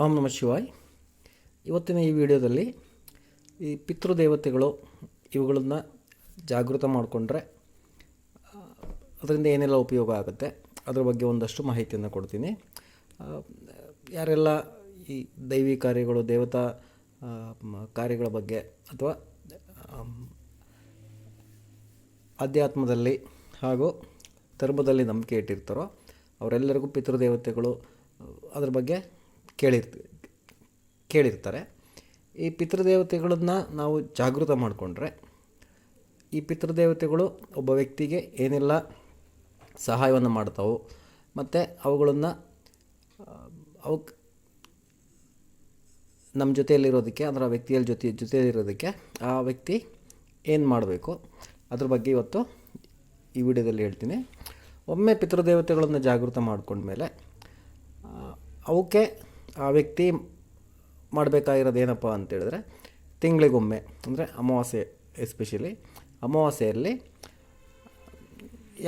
ಓಂ ನಮ ಶಿವಾಯ್. ಇವತ್ತಿನ ಈ ವಿಡಿಯೋದಲ್ಲಿ ಈ ಪಿತೃದೇವತೆಗಳು ಇವುಗಳನ್ನು ಜಾಗೃತ ಮಾಡಿಕೊಂಡ್ರೆ, ಅದರಿಂದ ಏನೆಲ್ಲ ಉಪಯೋಗ ಆಗುತ್ತೆ, ಅದರ ಬಗ್ಗೆ ಒಂದಷ್ಟು ಮಾಹಿತಿಯನ್ನು ಕೊಡ್ತೀನಿ. ಯಾರೆಲ್ಲ ಈ ದೈವಿ ಕಾರ್ಯಗಳು, ದೇವತಾ ಕಾರ್ಯಗಳ ಬಗ್ಗೆ ಅಥವಾ ಅಧ್ಯಾತ್ಮದಲ್ಲಿ ಹಾಗೂ ಧರ್ಮದಲ್ಲಿ ನಂಬಿಕೆ ಇಟ್ಟಿರ್ತಾರೋ, ಅವರೆಲ್ಲರಿಗೂ ಪಿತೃದೇವತೆಗಳು, ಅದ್ರ ಬಗ್ಗೆ ಕೇಳಿರ್ತ, ಕೇಳಿರ್ತಾರೆ. ಈ ಪಿತೃದೇವತೆಗಳನ್ನು ನಾವು ಜಾಗೃತ ಮಾಡಿಕೊಂಡ್ರೆ, ಈ ಪಿತೃದೇವತೆಗಳು ಒಬ್ಬ ವ್ಯಕ್ತಿಗೆ ಏನೆಲ್ಲ ಸಹಾಯವನ್ನು ಮಾಡ್ತಾವೋ, ಮತ್ತು ಅವುಗಳನ್ನು ಅವಕ್ಕೆ ನಮ್ಮ ಜೊತೆಯಲ್ಲಿರೋದಕ್ಕೆ, ಅಂದರೆ ವ್ಯಕ್ತಿಯ ಜೊತೆ, ಜೊತೆಯಲ್ಲಿರೋದಕ್ಕೆ ಆ ವ್ಯಕ್ತಿ ಏನು ಮಾಡಬೇಕು? ಅದ್ರ ಬಗ್ಗೆ ಇವತ್ತು ಈ ವಿಡಿಯೋದಲ್ಲಿ ಹೇಳ್ತೀನಿ. ಒಮ್ಮೆ ಪಿತೃದೇವತೆಗಳನ್ನು ಜಾಗೃತ ಮಾಡಿಕೊಂಡ್ಮೇಲೆ ಅವಕ್ಕೆ ಆ ವ್ಯಕ್ತಿ ಮಾಡಬೇಕಾಗಿರೋದು ಏನಪ್ಪ ಅಂತೇಳಿದ್ರೆ ತಿಂಗಳಿಗೊಮ್ಮೆ, ಅಂದರೆ ಅಮಾವಾಸ್ಯೆ ಎಸ್ಪೆಷಲಿ ಅಮಾವಾಸ್ಯೆಯಲ್ಲಿ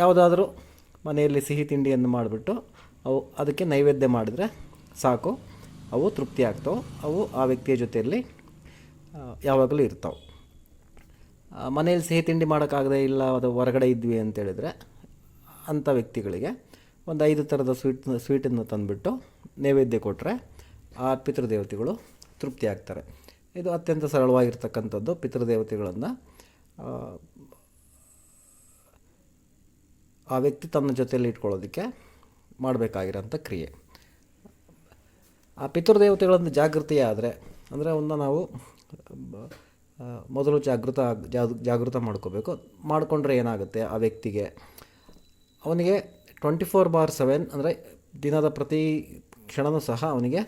ಯಾವುದಾದ್ರೂ ಮನೆಯಲ್ಲಿ ಸಿಹಿ ತಿಂಡಿಯನ್ನು ಮಾಡಿಬಿಟ್ಟು ಅವು ಅದಕ್ಕೆ ನೈವೇದ್ಯ ಮಾಡಿದರೆ ಸಾಕು, ಅವು ತೃಪ್ತಿ ಆಗ್ತವೆ, ಅವು ಆ ವ್ಯಕ್ತಿಯ ಜೊತೆಯಲ್ಲಿ ಯಾವಾಗಲೂ ಇರ್ತಾವೆ. ಮನೆಯಲ್ಲಿ ಸಿಹಿ ತಿಂಡಿ ಮಾಡೋಕ್ಕಾಗದೇ ಇಲ್ಲ ಅದು ಹೊರಗಡೆ ಇದ್ವಿ ಅಂತೇಳಿದರೆ ಅಂಥ ವ್ಯಕ್ತಿಗಳಿಗೆ ಒಂದು ಐದು ಥರದ ಸ್ವೀಟ್ ಸ್ವೀಟನ್ನು ತಂದುಬಿಟ್ಟು ನೈವೇದ್ಯ ಕೊಟ್ಟರೆ ಆ ಪಿತೃದೇವತೆಗಳು ತೃಪ್ತಿ ಆಗ್ತಾರೆ. ಇದು ಅತ್ಯಂತ ಸರಳವಾಗಿರ್ತಕ್ಕಂಥದ್ದು ಪಿತೃದೇವತೆಗಳನ್ನು ಆ, ವ್ಯಕ್ತಿ ತನ್ನ ಜೊತೆಯಲ್ಲಿ ಇಟ್ಕೊಳ್ಳೋದಕ್ಕೆ ಮಾಡಬೇಕಾಗಿರೋಂಥ ಕ್ರಿಯೆ. ಆ ಪಿತೃದೇವತೆಗಳನ್ನು ಜಾಗೃತಿ ಆದರೆ ಅಂದರೆ ಅವನ್ನ ನಾವು ಮೊದಲು ಜಾಗೃತ ಜಾಗೃತ ಮಾಡ್ಕೋಬೇಕು. ಮಾಡಿಕೊಂಡ್ರೆ ಏನಾಗುತ್ತೆ? ಆ ವ್ಯಕ್ತಿಗೆ ಅವನಿಗೆ ಟ್ವೆಂಟಿ ಫೋರ್ ಬಾರ್ ಸೆವೆನ್ ಅಂದರೆ ದಿನದ ಪ್ರತಿ ಕ್ಷಣವೂ ಸಹ ಅವನಿಗೆ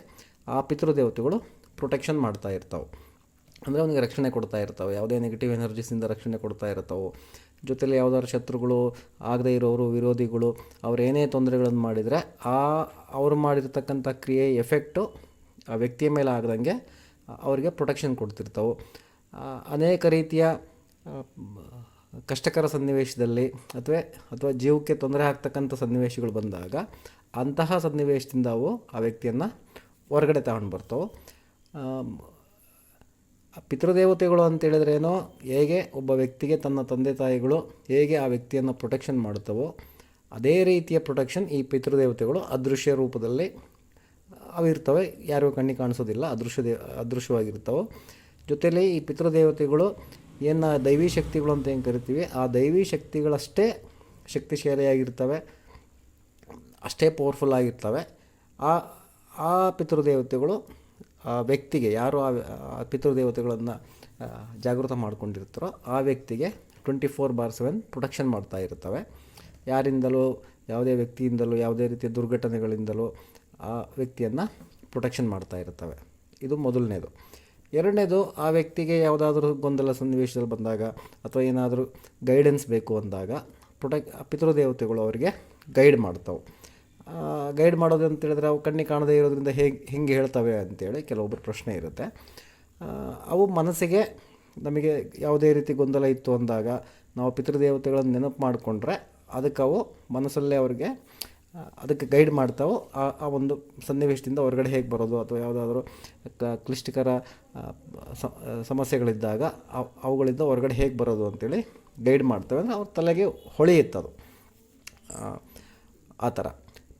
ಆ ಪಿತೃದೇವತೆಗಳು ಪ್ರೊಟೆಕ್ಷನ್ ಮಾಡ್ತಾ ಇರ್ತಾವೆ. ಅಂದರೆ ಅವನಿಗೆ ರಕ್ಷಣೆ ಕೊಡ್ತಾ ಇರ್ತಾವೆ. ಯಾವುದೇ ನೆಗೆಟಿವ್ ಎನರ್ಜೀಸಿಂದ ರಕ್ಷಣೆ ಕೊಡ್ತಾ ಇರ್ತಾವೆ. ಜೊತೆಲಿ ಯಾವುದಾದ್ರು ಶತ್ರುಗಳು ಆಗದೇ ಇರೋರು, ವಿರೋಧಿಗಳು ಅವರೇನೇ ತೊಂದರೆಗಳನ್ನು ಮಾಡಿದರೆ ಆ ಅವರು ಮಾಡಿರ್ತಕ್ಕಂಥ ಕ್ರಿಯೆ ಎಫೆಕ್ಟು ಆ ವ್ಯಕ್ತಿಯ ಮೇಲೆ ಆಗದಂಗೆ ಅವರಿಗೆ ಪ್ರೊಟೆಕ್ಷನ್ ಕೊಡ್ತಿರ್ತಾವೆ. ಅನೇಕ ರೀತಿಯ ಕಷ್ಟಕರ ಸನ್ನಿವೇಶದಲ್ಲಿ ಅಥವಾ ಅಥವಾ ಜೀವಕ್ಕೆ ತೊಂದರೆ ಆಗ್ತಕ್ಕಂಥ ಸನ್ನಿವೇಶಗಳು ಬಂದಾಗ ಅಂತಹ ಸನ್ನಿವೇಶದಿಂದ ಅವು ಆ ವ್ಯಕ್ತಿಯನ್ನು ಹೊರಗಡೆ ತಗೊಂಡು ಬರ್ತವೆ. ಪಿತೃದೇವತೆಗಳು ಅಂತೇಳಿದ್ರೇನೋ ಹೇಗೆ ಒಬ್ಬ ವ್ಯಕ್ತಿಗೆ ತನ್ನ ತಂದೆ ತಾಯಿಗಳು ಹೇಗೆ ಆ ವ್ಯಕ್ತಿಯನ್ನು ಪ್ರೊಟೆಕ್ಷನ್ ಮಾಡುತ್ತವೋ ಅದೇ ರೀತಿಯ ಪ್ರೊಟೆಕ್ಷನ್ ಈ ಪಿತೃದೇವತೆಗಳು ಅದೃಶ್ಯ ರೂಪದಲ್ಲಿ ಅವಿರ್ತವೆ ಯಾರಿಗೂ ಕಣ್ಣಿಗೆ ಕಾಣಿಸೋದಿಲ್ಲ, ಅದೃಶ್ಯ ದೇ, ಅದೃಶ್ಯವಾಗಿರ್ತವೆ. ಜೊತೆಯಲ್ಲಿ ಈ ಪಿತೃದೇವತೆಗಳು ಏನು ದೈವಿ ಶಕ್ತಿಗಳು ಅಂತ ಏನು ಕರಿತೀವಿ? ಆ ದೈವಿ ಶಕ್ತಿಗಳಷ್ಟೇ ಶಕ್ತಿಶಾಲಿಯಾಗಿರ್ತವೆ, ಅಷ್ಟೇ ಪವರ್ಫುಲ್ ಆಗಿರ್ತವೆ. ಆ ಆ ಪಿತೃದೇವತೆಗಳು, ಆ ವ್ಯಕ್ತಿಗೆ ಯಾರು ಆ ಪಿತೃದೇವತೆಗಳನ್ನು ಜಾಗೃತ ಮಾಡ್ಕೊಂಡಿರ್ತಾರೋ ಆ ವ್ಯಕ್ತಿಗೆ twenty four bar seven protection ಮಾಡ್ತಾ ಇರ್ತವೆ. ಯಾರಿಂದಲೂ, ಯಾವುದೇ ವ್ಯಕ್ತಿಯಿಂದಲೂ, ಯಾವುದೇ ರೀತಿಯ ದುರ್ಘಟನೆಗಳಿಂದಲೂ ಆ ವ್ಯಕ್ತಿಯನ್ನು ಪ್ರೊಟೆಕ್ಷನ್ ಮಾಡ್ತಾ ಇರ್ತವೆ. ಇದು ಮೊದಲನೇದು. ಎರಡನೇದು, ಆ ವ್ಯಕ್ತಿಗೆ ಯಾವುದಾದ್ರೂ ಗೊಂದಲ ಸನ್ನಿವೇಶದಲ್ಲಿ ಬಂದಾಗ ಅಥವಾ ಏನಾದರೂ ಗೈಡೆನ್ಸ್ ಬೇಕು ಅಂದಾಗ ಪ್ರೊಟೆಕ್ ಪಿತೃದೇವತೆಗಳು ಅವರಿಗೆ ಗೈಡ್ ಮಾಡ್ತಾವೆ. ಗೈಡ್ ಮಾಡೋದು ಅಂತ ಹೇಳಿದ್ರೆ ಅವು ಕಣ್ಣಿಗೆ ಕಾಣದೇ ಇರೋದ್ರಿಂದ ಹೇಗೆ ಹೆಂಗೆ ಹೇಳ್ತವೆ ಅಂತೇಳಿ ಕೆಲವೊಬ್ಬರು ಪ್ರಶ್ನೆ ಇರುತ್ತೆ. ಅವು ಮನಸ್ಸಿಗೆ ನಮಗೆ ಯಾವುದೇ ರೀತಿ ಗೊಂದಲ ಇತ್ತು ಅಂದಾಗ ನಾವು ಪಿತೃದೇವತೆಗಳನ್ನು ನೆನಪು ಮಾಡಿಕೊಂಡ್ರೆ ಅದಕ್ಕೆ ಅವು ಮನಸ್ಸಲ್ಲೇ ಅವ್ರಿಗೆ ಅದಕ್ಕೆ ಗೈಡ್ ಮಾಡ್ತಾವೆ. ಆ ಆ ಒಂದು ಸನ್ನಿವೇಶದಿಂದ ಹೊರಗಡೆ ಹೇಗೆ ಬರೋದು ಅಥವಾ ಯಾವುದಾದ್ರೂ ಕ್ಲಿಷ್ಟಕರ ಸಮಸ್ಯೆಗಳಿದ್ದಾಗ ಅವ್- ಅವುಗಳಿಂದ ಹೊರಗಡೆ ಹೇಗೆ ಬರೋದು ಅಂತೇಳಿ ಗೈಡ್ ಮಾಡ್ತವೆ. ಅಂದರೆ ಅವ್ರ ತಲೆಗೆ ಹೊಳೆಯುತ್ತದು ಆ ಥರ.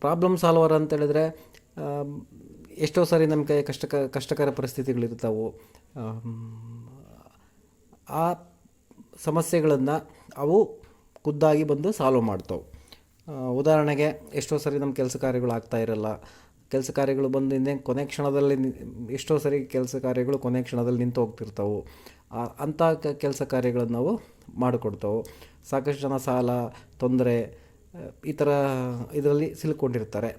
ಪ್ರಾಬ್ಲಮ್ ಸಾಲ್ವರ್ ಅಂತೇಳಿದರೆ ಎಷ್ಟೋ ಸಾರಿ ಕೈ ಕಷ್ಟಕ ಕಷ್ಟಕರ ಪರಿಸ್ಥಿತಿಗಳಿರ್ತಾವೆ ಆ ಸಮಸ್ಯೆಗಳನ್ನು ಅವು ಖುದ್ದಾಗಿ ಬಂದು ಸಾಲ್ವ್ ಮಾಡ್ತಾವೆ. ಉದಾಹರಣೆಗೆ ಎಷ್ಟೋ ಸರಿ ನಮ್ಮ ಕೆಲಸ ಕಾರ್ಯಗಳು ಆಗ್ತಾ ಇರಲ್ಲ. ಕೆಲಸ ಕಾರ್ಯಗಳು ಬಂದು ಇನ್ನೇ ಕೊನೆ ಕ್ಷಣದಲ್ಲಿ ಎಷ್ಟೋ ಸರಿ ಕೆಲಸ ಕಾರ್ಯಗಳು ಕೊನೆ ಕ್ಷಣದಲ್ಲಿ ನಿಂತು ಹೋಗ್ತಿರ್ತಾವೆ. ಅಂಥ ಕೆಲಸ ಕಾರ್ಯಗಳನ್ನು ನಾವು ಮಾಡಿಕೊಡ್ತಾವೆ. ಸಾಕಷ್ಟು ಜನ ಸಾಲ, ತೊಂದರೆ ಈ ಥರ ಇದರಲ್ಲಿ ಸಿಲುಕೊಂಡಿರ್ತಾರೆ.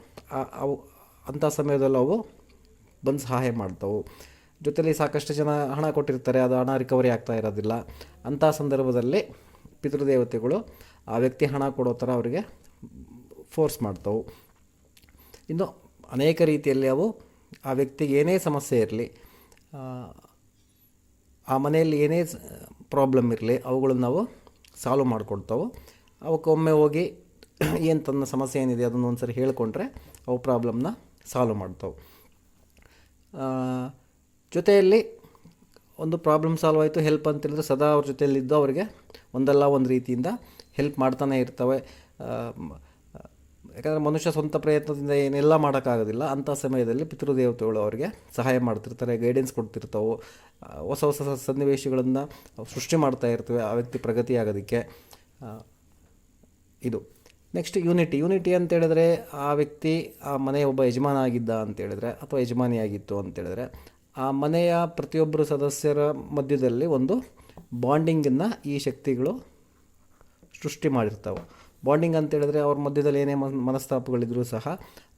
ಅವು ಅಂಥ ಸಮಯದಲ್ಲಿ ಅವು ಬಂದು ಸಹಾಯ ಮಾಡ್ತಾವೆ. ಜೊತೆಲಿ ಸಾಕಷ್ಟು ಜನ ಹಣ ಕೊಟ್ಟಿರ್ತಾರೆ, ಅದು ಹಣ ರಿಕವರಿ ಆಗ್ತಾ ಇರೋದಿಲ್ಲ. ಅಂಥ ಸಂದರ್ಭದಲ್ಲಿ ಪಿತೃದೇವತೆಗಳು ಆ ವ್ಯಕ್ತಿ ಹಣ ಕೊಡೋ ಥರ ಅವರಿಗೆ ಫೋರ್ಸ್ ಮಾಡ್ತಾವೆ. ಇನ್ನು ಅನೇಕ ರೀತಿಯಲ್ಲಿ ಅವು ಆ ವ್ಯಕ್ತಿಗೆ ಏನೇ ಸಮಸ್ಯೆ ಇರಲಿ, ಆ ಮನೆಯಲ್ಲಿ ಏನೇ ಪ್ರಾಬ್ಲಮ್ ಇರಲಿ, ಅವುಗಳನ್ನು ನಾವು ಸಾಲ್ವ್ ಮಾಡಿಕೊಡ್ತಾವೆ ಅವಕ್ಕೊಮ್ಮೆ ಹೋಗಿ ಏನು ತನ್ನ ಸಮಸ್ಯೆ ಏನಿದೆ ಅದನ್ನು ಒಂದು ಸರಿ ಹೇಳ್ಕೊಂಡ್ರೆ ಅವು ಪ್ರಾಬ್ಲಮ್ನ ಸಾಲ್ವ್ ಮಾಡ್ತಾವೆ. ಜೊತೆಯಲ್ಲಿ ಒಂದು ಪ್ರಾಬ್ಲಮ್ ಸಾಲ್ವ್ ಆಯಿತು ಹೆಲ್ಪ್ ಅಂತೇಳಿದ್ರೆ ಸದಾ ಅವ್ರ ಜೊತೆಯಲ್ಲಿದ್ದು ಅವರಿಗೆ ಒಂದಲ್ಲ ಒಂದು ರೀತಿಯಿಂದ ಹೆಲ್ಪ್ ಮಾಡ್ತಾನೆ ಇರ್ತವೆ. ಯಾಕಂದರೆ ಮನುಷ್ಯ ಸ್ವಂತ ಪ್ರಯತ್ನದಿಂದ ಏನೆಲ್ಲ ಮಾಡೋಕ್ಕಾಗೋದಿಲ್ಲ, ಅಂಥ ಸಮಯದಲ್ಲಿ ಪಿತೃದೇವತೆಗಳು ಅವರಿಗೆ ಸಹಾಯ ಮಾಡ್ತಿರ್ತಾರೆ ಗೈಡೆನ್ಸ್ ಕೊಡ್ತಿರ್ತಾವೆ. ಹೊಸ ಹೊಸ ಸನ್ನಿವೇಶಗಳನ್ನು ಸೃಷ್ಟಿ ಮಾಡ್ತಾ ಇರ್ತವೆ ಆ ವ್ಯಕ್ತಿ ಪ್ರಗತಿ ಆಗೋದಕ್ಕೆ ಇದು. ನೆಕ್ಸ್ಟ್ ಯೂನಿಟಿ ಯೂನಿಟಿ ಅಂತ ಹೇಳಿದ್ರೆ ಆ ವ್ಯಕ್ತಿ, ಆ ಮನೆಯ ಒಬ್ಬ ಯಜಮಾನ ಆಗಿದ್ದ ಅಂತ ಹೇಳಿದ್ರೆ, ಅಥವಾ ಯಜಮಾನಿಯಾಗಿತ್ತು ಅಂತ ಹೇಳಿದ್ರೆ, ಆ ಮನೆಯ ಪ್ರತಿಯೊಬ್ಬರು ಸದಸ್ಯರ ಮಧ್ಯದಲ್ಲಿ ಒಂದು ಬಾಂಡಿಂಗನ್ನು ಈ ಶಕ್ತಿಗಳು ಸೃಷ್ಟಿ ಮಾಡಿರ್ತಾವೆ. ಬಾಂಡಿಂಗ್ ಅಂತೇಳಿದ್ರೆ ಅವ್ರ ಮಧ್ಯದಲ್ಲಿ ಏನೇ ಮನ್, ಮನಸ್ತಾಪಗಳಿದ್ರೂ ಸಹ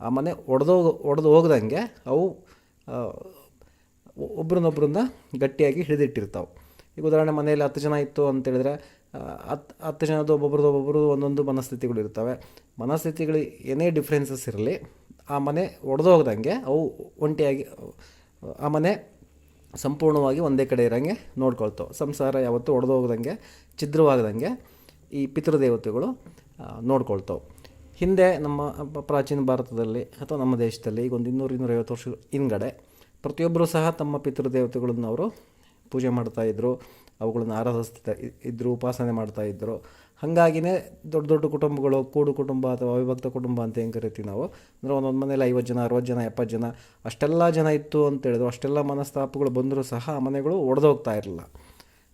ಆ ಮನೆ ಒಡೆದೋಗ ಒಡೆದು ಹೋಗ್ದಂಗೆ ಅವು ಒಬ್ರನ್ನೊಬ್ರನ್ನ ಗಟ್ಟಿಯಾಗಿ ಹಿಡಿದಿಟ್ಟಿರ್ತಾವೆ. ಈಗ ಉದಾಹರಣೆ ಮನೆಯಲ್ಲಿ ಹತ್ತು ಜನ ಇತ್ತು ಅಂತೇಳಿದ್ರೆ ಹತ್ತು ಹತ್ತು ಜನದ ಒಬ್ಬೊಬ್ರದ್ದು ಒಬ್ಬೊಬ್ರದ್ದು ಒಂದೊಂದು ಮನಸ್ಥಿತಿಗಳು ಇರ್ತವೆ ಮನಸ್ಥಿತಿಗಳು ಏನೇ ಡಿಫ್ರೆನ್ಸಸ್ ಇರಲಿ, ಆ ಮನೆ ಒಡೆದೋಗ್ದಂಗೆ ಅವು ಒಂಟಿಯಾಗಿ, ಆ ಮನೆ ಸಂಪೂರ್ಣವಾಗಿ ಒಂದೇ ಕಡೆ ಇರೋಂಗೆ ನೋಡ್ಕೊಳ್ತು ಸಂಸಾರ ಯಾವತ್ತೂ ಒಡೆದೋಗ್ದಂಗೆ ಛಿದ್ರವಾಗ್ದಂಗೆ ಈ ಪಿತೃದೇವತೆಗಳು ನೋಡ್ಕೊಳ್ತಾವೆ. ಹಿಂದೆ ನಮ್ಮ ಪ್ರಾಚೀನ ಭಾರತದಲ್ಲಿ ಅಥವಾ ನಮ್ಮ ದೇಶದಲ್ಲಿ ಈಗ ಒಂದು ಇನ್ನೂರು ಇನ್ನೂರೈವತ್ತು ವರ್ಷ ಹಿಂದ್ಗಡೆ ಪ್ರತಿಯೊಬ್ಬರೂ ಸಹ ತಮ್ಮ ಪಿತೃದೇವತೆಗಳನ್ನು ಅವರು ಪೂಜೆ ಮಾಡ್ತಾಯಿದ್ರು ಅವುಗಳನ್ನು ಆರಾಧಿಸ್ತಾ ಇದ್ದರು ಉಪಾಸನೆ ಮಾಡ್ತಾಯಿದ್ರು ಹಾಗಾಗಿನೇ ದೊಡ್ಡ ದೊಡ್ಡ ಕುಟುಂಬಗಳು, ಕೂಡು ಕುಟುಂಬ ಅಥವಾ ಅವಿಭಕ್ತ ಕುಟುಂಬ ಅಂತ ಹೆಂಗೆ ಕರಿತೀವಿ ನಾವು? ಅಂದರೆ ಒಂದೊಂದು ಮನೇಲಿ ಐವತ್ತು ಜನ ಅರವತ್ತು ಜನ ಎಪ್ಪತ್ತು ಜನ, ಅಷ್ಟೆಲ್ಲ ಜನ ಇತ್ತು ಅಂತ ಹೇಳಿದ್ರು. ಅಷ್ಟೆಲ್ಲ ಮನಸ್ತಾಪಗಳು ಬಂದರೂ ಸಹ ಆ ಮನೆಗಳು ಒಡೆದೋಗ್ತಾ ಇರಲಿಲ್ಲ.